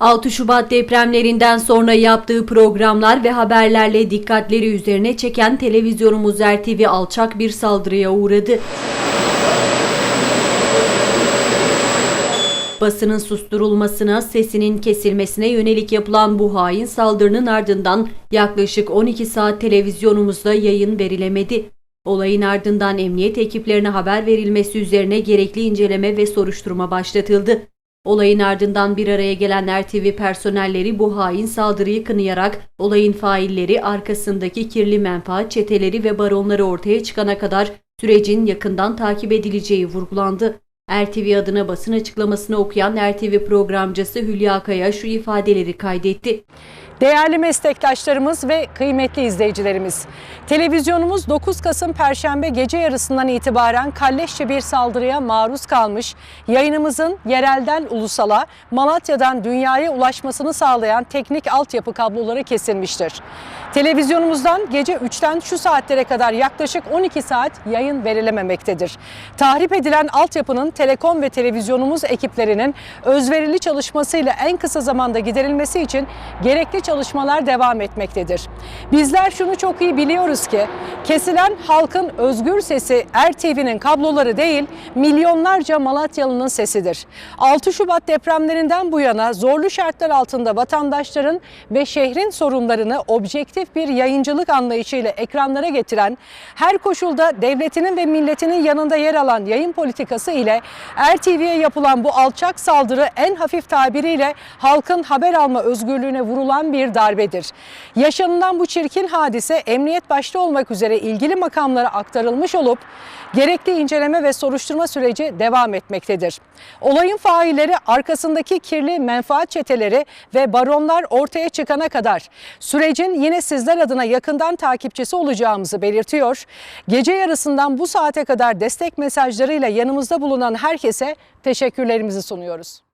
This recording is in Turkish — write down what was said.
6 Şubat depremlerinden sonra yaptığı programlar ve haberlerle dikkatleri üzerine çeken televizyonumuz RTV alçak bir saldırıya uğradı. Basının susturulmasına, sesinin kesilmesine yönelik yapılan bu hain saldırının ardından yaklaşık 12 saat televizyonumuzda yayın verilemedi. Olayın ardından emniyet ekiplerine haber verilmesi üzerine gerekli inceleme ve soruşturma başlatıldı. Olayın ardından bir araya gelen RTV personelleri bu hain saldırıyı kınayarak olayın failleri arkasındaki kirli menfaat çeteleri ve baronları ortaya çıkana kadar sürecin yakından takip edileceği vurgulandı. RTV adına basın açıklamasını okuyan RTV programcısı Hülya Kaya şu ifadeleri kaydetti. Değerli meslektaşlarımız ve kıymetli izleyicilerimiz, televizyonumuz 9 Kasım Perşembe gece yarısından itibaren kalleşçe bir saldırıya maruz kalmış, yayınımızın yerelden ulusala, Malatya'dan dünyaya ulaşmasını sağlayan teknik altyapı kabloları kesilmiştir. Televizyonumuzdan gece 3'ten şu saatlere kadar yaklaşık 12 saat yayın verilememektedir. Tahrip edilen altyapının telekom ve televizyonumuz ekiplerinin özverili çalışmasıyla en kısa zamanda giderilmesi için gerekli çalışmalar devam etmektedir. Bizler şunu çok iyi biliyoruz ki kesilen halkın özgür sesi ERTV'nin kabloları değil milyonlarca Malatyalı'nın sesidir. 6 Şubat depremlerinden bu yana zorlu şartlar altında vatandaşların ve şehrin sorunlarını objektif bir yayıncılık anlayışıyla ekranlara getiren, her koşulda devletinin ve milletinin yanında yer alan yayın politikası ile ERTV'ye yapılan bu alçak saldırı en hafif tabiriyle halkın haber alma özgürlüğüne vurulan bir darbedir. Yaşanılan bu çirkin hadise emniyet başta olmak üzere ilgili makamlara aktarılmış olup gerekli inceleme ve soruşturma süreci devam etmektedir. Olayın failleri arkasındaki kirli menfaat çeteleri ve baronlar ortaya çıkana kadar sürecin yine sizler adına yakından takipçisi olacağımızı belirtiyor. Gece yarısından bu saate kadar destek mesajlarıyla yanımızda bulunan herkese teşekkürlerimizi sunuyoruz.